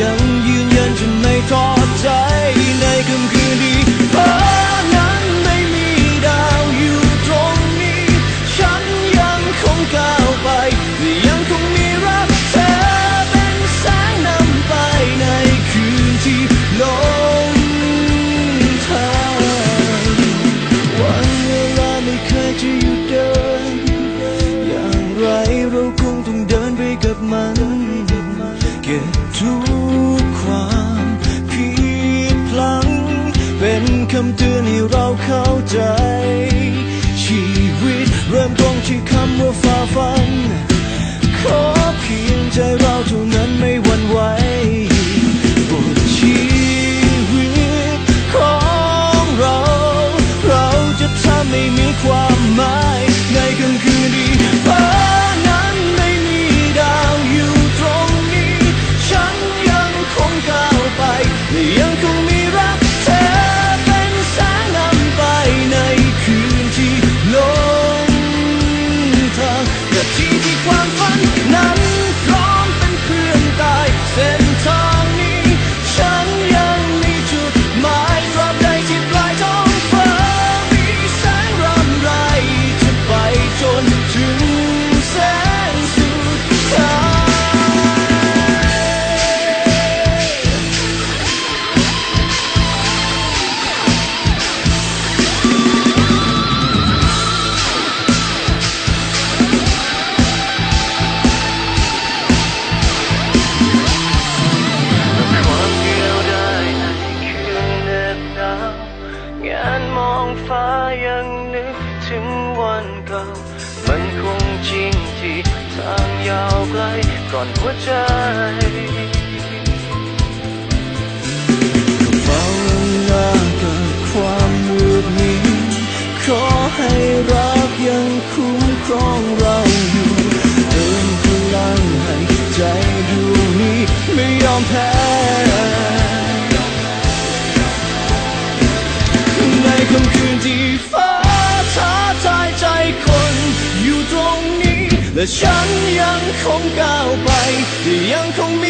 yang ำเตือนให้เราเข้าใจ ชีวิตเริ่มตรงที่คำว่าฝ่าฟัน ขอเพียงใจเราเท่านั้นไม่หวั่นไหวบทชีวิตของเรา เราจะทำให้มีความหมายในค่ำคืนที่ฟ้านั้นไม่มีดาวอยู่ตรงนี้ ฉันยังคงก้าวไปและยังคงางน ยาวไกลก่อนหัวใจเฝ้าหน้ากับความมืดมิดขอให้รักยังคุ้มครองเราอยู่เติมพลังให้ใจดวงนี้ไม่ยอมแพ้ในค่ำคืนที่ฟ้าท้าทายใจคนอยู่ตรงนี้และฉัน คงก้าวไปยังคงมี